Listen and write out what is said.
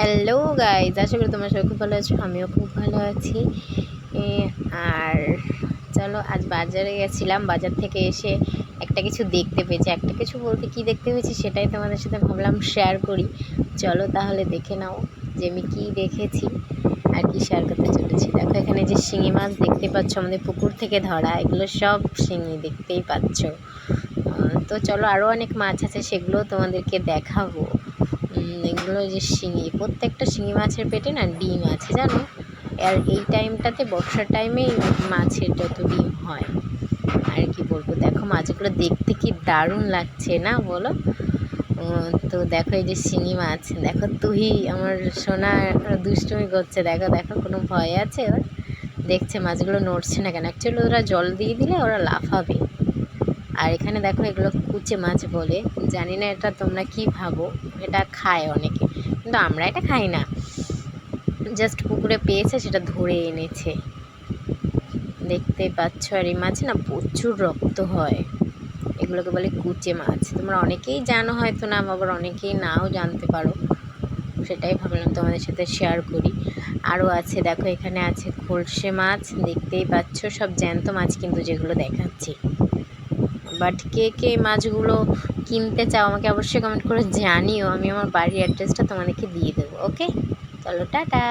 Hello guys আশা করি তোমরা সবাই খুব ভালো আছো, আমিও খুব ভালো আছি। আর চলো, আজ বাজারে গেছিলাম। বাজার থেকে এসে একটা কিছু দেখতে পেয়েছি। একটা কিছু বলতে কি দেখতে পেয়েছি সেটাই তোমাদের সাথে ভাবলাম শেয়ার করি। চলো তাহলে দেখে নাও যে আমি কী দেখেছি আর কি শেয়ার করতে চলেছি। দেখো, এখানে যে শিঙি মাছ দেখতে পাচ্ছ, আমাদের পুকুর থেকে ধরা, এগুলো সব শিঙি দেখতেই পাচ্ছ। তো চলো আরও অনেক মাছ আছে, সেগুলো তোমাদেরকে দেখাবো। এগুলো যে শিঙি, প্রত্যেকটা শিঙি মাছের পেটে না ডিম আছে, জানো? আর এই টাইমটাতে বর্ষার টাইমেই মাছের যত ডিম হয়, আর কি বলব, দেখো মাছগুলো দেখতে কি দারুণ লাগছে না বলো? তো দেখো এই যে শিঙি মাছ, দেখো তুই আমার সোনা দুষ্টুমি করছে, দেখো দেখো কোনো ভয় আছে ওর? দেখছে মাছগুলো নড়ছে না কেন? অ্যাকচুয়ালি ওরা জল দিয়ে দিলে ওরা লাফাবে। আর এখানে দেখো এগুলো কুচে মাছ বলে। জানি না এটা তোমরা কি ভাবো, এটা খায় অনেকে, কিন্তু আমরা এটা খাই না। জাস্ট পুকুরে পেয়েছে, সেটা ধরে এনেছে। দেখতে পাচ্ছ, আর এই মাছ না প্রচুর রক্ত হয়। এগুলোকে বলে কুচে মাছ। তোমরা অনেকেই জানো হয়তো নাম আবার অনেকেই নাও জানতে পারো। সেটাই ভাবলাম তোমাদের সাথে শেয়ার করি। আরও আছে, দেখো এখানে আছে খলসে মাছ, দেখতেই পাচ্ছ সব জ্যান্ত মাছ কিন্তু যেগুলো দেখাচ্ছি। বাট কে কে মাছগুলো কিনতে চাও আমাকে অবশ্যই কমেন্ট করে জানিও। আমি আমার বাড়ির অ্যাড্রেসটা তোমাদেরকে দিয়ে দেবো ওকে চলো, টাটা